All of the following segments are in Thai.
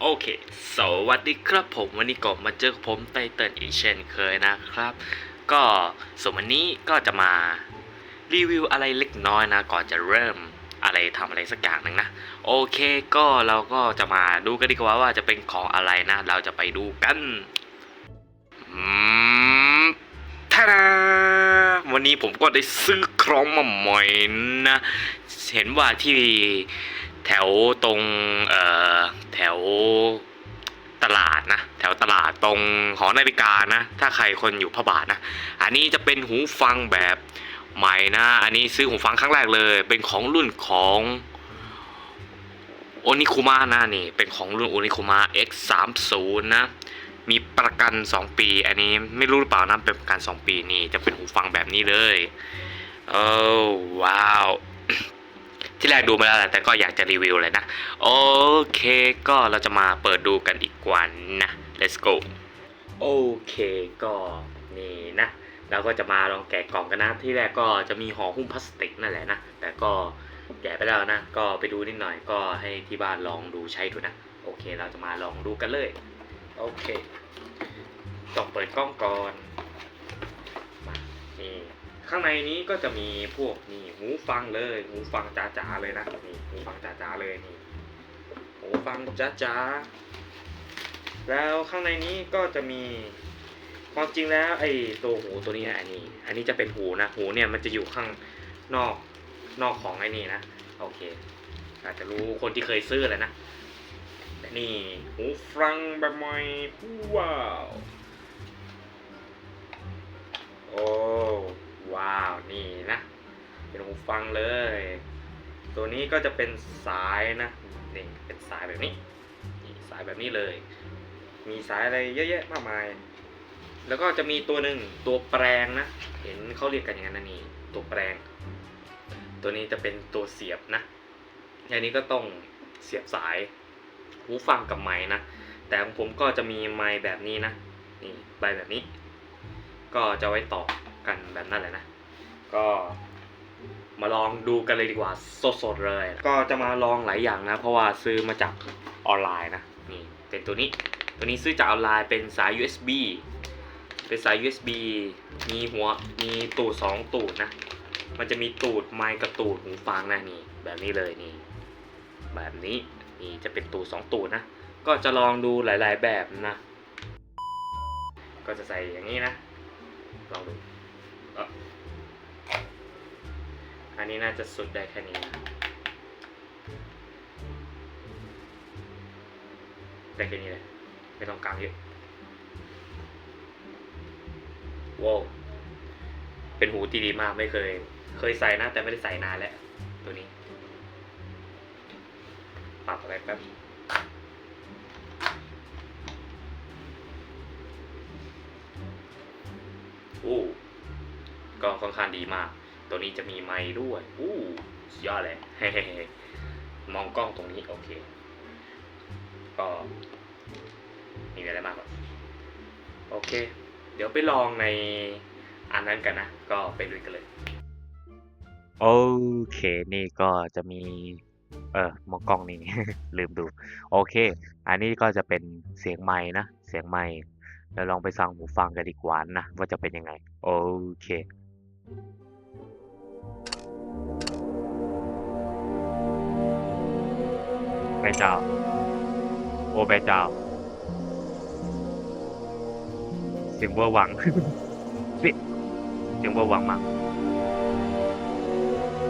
โอเค สวัสดีครับผมวันนี้ก็มาเจอกับผมไตเติลอีกเช่นเคยนะครับ ก็ส่วนวันนี้ก็จะมารีวิวอะไรเล็กน้อยนะ ก่อนจะเริ่มอะไรทำอะไรสักอย่างหนึ่งนะ โอเคก็เราก็จะมาดูกันดีกว่าว่าจะเป็นของอะไรนะ เราจะไปดูกันท่าดาวันนี้ผมก็ได้ซื้อของมาใหม่นะ เห็นว่าที่ แถวตรงเอ่อแถวตลาดนะ แถวตลาดตรงหอนาฬิกานะ ถ้าใครคนอยู่พระบาทนะ อันนี้จะเป็นหูฟังแบบใหม่นะ อันนี้ซื้อหูฟังครั้งแรกเลย เป็นของรุ่นของโอนิคุมะนะนี่ เป็นของรุ่นโอนิคุมะ X30 นะ มีประกัน 2 ปี อันนี้ไม่รู้หรือเปล่านะ เป็นประกัน 2 ปีนี่ จะเป็นหูฟังแบบนี้เลย โอ้ว้าว ที่แรกดูมาแล้วแหละแต่ก็อยากจะรีวิวเลยนะ โอเค ก็เราจะมาเปิดดูกันอีกว่านะ let's go โอเคก็นี่นะเราก็จะมาลองแกะกล่องกันนะที่แรกก็จะมีห่อหุ้มพลาสติกนั่นแหละนะแต่ก็แกะไปแล้วนะ ก็ไปดูนิดหน่อยก็ให้ที่บ้านลองดูใช้ดูนะ โอเคเราจะมาลองดูกันเลย โอเคต้องเปิดกล้องก่อน ข้างในนี้ก็จะมีพวกนี่หูฟังเลยหูฟังจ๋าๆเลยนะนี่หูฟังจ๋าๆเลยนี่หูฟังจ๋าๆแล้วข้างในนี้ก็จะมีความจริงแล้วไอ้ตัวหูตัวนี้อันนี้ อันนี้จะเป็นหูนะหูเนี่ยมันจะอยู่ข้างนอกนอกของไอ้นี่นะโอเค อาจจะรู้คนที่เคยซื้อแหละนะแต่นี่หูฟังแบบใหม่ว้าว ฟังเลย ตัวนี้ก็จะเป็นสายนะนี่เป็นสายแบบนี้นี่สายแบบนี้เลย มีสายอะไรเยอะแยะมากมาย แล้วก็จะมีตัวหนึ่งตัวแปลงนะ เห็นเขาเรียกกันอย่างนั้นนะนี่ตัวแปลง ตัวนี้จะเป็นตัวเสียบนะอันนี้ก็ต้องเสียบสายหูฟังกับไม้นะ แต่ของผมก็จะมีไม้แบบนี้นะ นี่ใบแบบนี้ ก็จะไว้ต่อกันแบบนั้นแหละนะ ก็ มาลองดูกันเลยดีกว่าสดๆเลย ก็จะมาลองหลายอย่างนะ เพราะว่าซื้อมาจากออนไลน์นะนี่เป็นตัวนี้ตัวนี้ซื้อจากออนไลน์เป็นสาย USB เป็นสาย USB มีหัวมีตูดสองตูดนะ มันจะมีตูดไมค์กับตูดหูฟังนะนี่แบบนี้เลยนี่แบบนี้นี่จะเป็นตูดสองตูดนะ ก็จะลองดูหลาย ๆแบบนะ ก็จะใส่อย่างนี้นะลองดู นี้น่าจะสุดได้แค่นี้นะได้แค่นี้เลยไม่ต้องกลางเยอะว้าวเป็นหูที่ดีมากไม่เคย เคยใส่นะ แต่ไม่ได้ใส่นานแล้ว ตัวนี้ ปรับอะไรแป๊บอู้ก็ค่อนข้างดีมาก ตัวนี้จะมีไม้ด้วยอู้ยอดเลยมองกล้องตรงนี้โอเค ก็มีอะไรมากครับโอเค เดี๋ยวไปลองในอันนั้นกันนะ ก็ไปลุยกันเลย โอเคนี่ก็จะมี เออมองกล้องนี่ลืมดู โอเค อันนี้ก็จะเป็นเสียงไม้นะ เสียงไม้เราลองไปฟังหูฟังกันดีกว่านะ ว่าจะเป็นยังไง โอเค แม่เจ้า โอ้แม่เจ้าเสียงเวอร์หวังสิเสียงเวอร์หวังมาก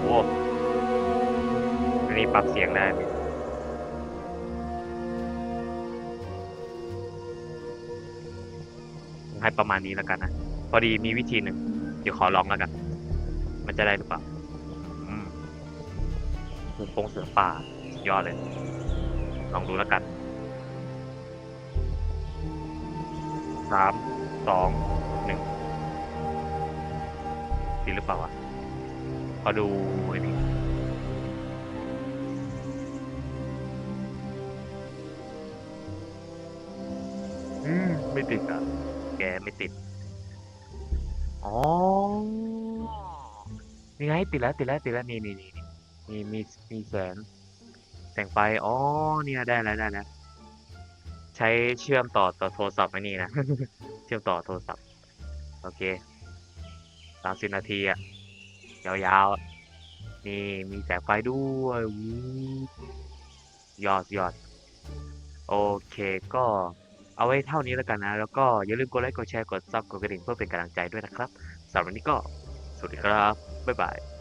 โอ้อันนี้ปรับเสียงได้ให้ประมาณนี้แล้วกันนะ พอดีมีวิธีหนึ่ง เดี๋ยวขอลองแล้วกัน มันจะได้หรือเปล่าอืมหูฟงเสือป่า ยอดเลย ลองดูแล้วกันสามสองหนึ่งดีหรือเปล่าวะขอดูไอ้นี่อืม ไม่ติดอะ แกไม่ติด อ๋อ นี่ไงติดแล้วติดแล้วติดแล้ว นี่นี่นี่นี่มีมีมีแสงแสงไฟ อ๋อ เนี่ยได้แล้วได้แล้วใช้เชื่อมต่อต่อโทรศัพท์ไอ้นี่นะ เชื่อมต่อโทรศัพท์ โอเคสามสิบนาทีอะยาวๆ นี่มีแสงไฟด้วยวยอดยอด โอเคก็เอาไว้เท่านี้แล้วกันนะ แล้วก็อย่าลืมกดไลค์ กดแชร์ กดซับ กดกระดิ่งเพื่อเป็นกำลังใจด้วยนะครับสำหรับวันนี้ก็ สวัสดีครับ บ๊ายบาย